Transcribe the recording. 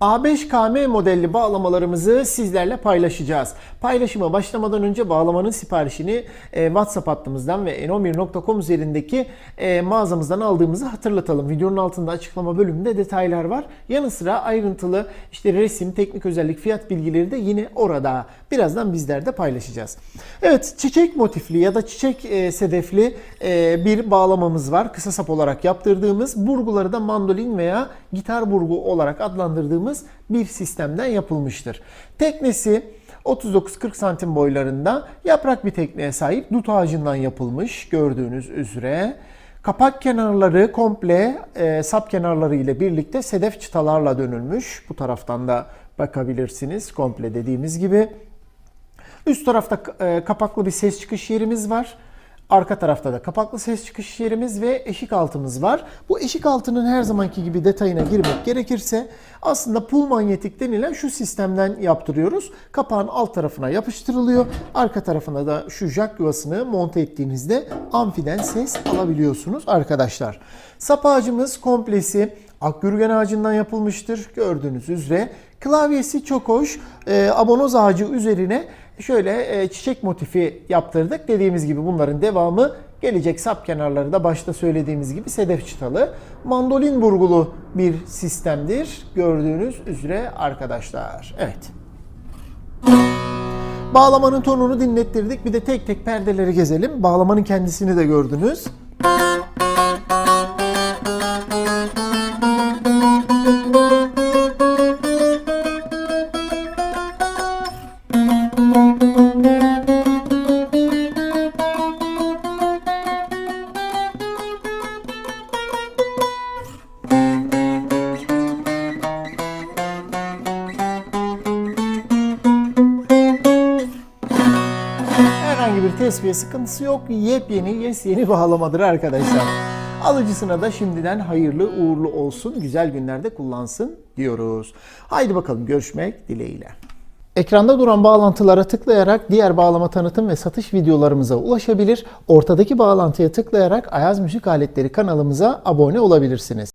A5KM modelli bağlamalarımızı sizlerle paylaşacağız. Paylaşıma başlamadan önce bağlamanın siparişini e, WhatsApp hattımızdan ve enomir.com üzerindeki e, mağazamızdan aldığımızı hatırlatalım. Videonun altında açıklama bölümünde detaylar var. Yanı sıra ayrıntılı işte resim, teknik özellik, fiyat bilgileri de yine orada. Birazdan bizler de paylaşacağız. Evet, çiçek motifli ya da çiçek e, sedefli e, bir bağlamamız var. Kısa sap olarak yaptırdığımız, burguları da mandolin veya gitar burgu olarak adlandırdığımız bir sistemden yapılmıştır. Teknesi 39-40 santim boylarında yaprak bir tekneye sahip dut ağacından yapılmış gördüğünüz üzere. Kapak kenarları komple e, sap kenarları ile birlikte sedef çıtalarla dönülmüş. Bu taraftan da bakabilirsiniz komple dediğimiz gibi. Üst tarafta e, kapaklı bir ses çıkış yerimiz var. Arka tarafta da kapaklı ses çıkış yerimiz ve eşik altımız var. Bu eşik altının her zamanki gibi detayına girmek gerekirse aslında pul manyetik denilen şu sistemden yaptırıyoruz. Kapağın alt tarafına yapıştırılıyor. Arka tarafına da şu jack yuvasını monte ettiğinizde amfiden ses alabiliyorsunuz arkadaşlar. Sap ağacımız komplesi akgürgen ağacından yapılmıştır. Gördüğünüz üzere klavyesi çok hoş. Ee, abonoz ağacı üzerine şöyle e, çiçek motifi yaptırdık. Dediğimiz gibi bunların devamı gelecek sap kenarları da başta söylediğimiz gibi sedef çıtalı. Mandolin burgulu bir sistemdir. Gördüğünüz üzere arkadaşlar. Evet. Bağlamanın tonunu dinlettirdik. Bir de tek tek perdeleri gezelim. Bağlamanın kendisini de gördünüz. Herhangi bir tespihe sıkıntısı yok. Yepyeni, yes yeni bağlamadır arkadaşlar. Alıcısına da şimdiden hayırlı uğurlu olsun, güzel günlerde kullansın diyoruz. Haydi bakalım görüşmek dileğiyle. Ekranda duran bağlantılara tıklayarak diğer bağlama tanıtım ve satış videolarımıza ulaşabilir. Ortadaki bağlantıya tıklayarak Ayaz Müzik Aletleri kanalımıza abone olabilirsiniz.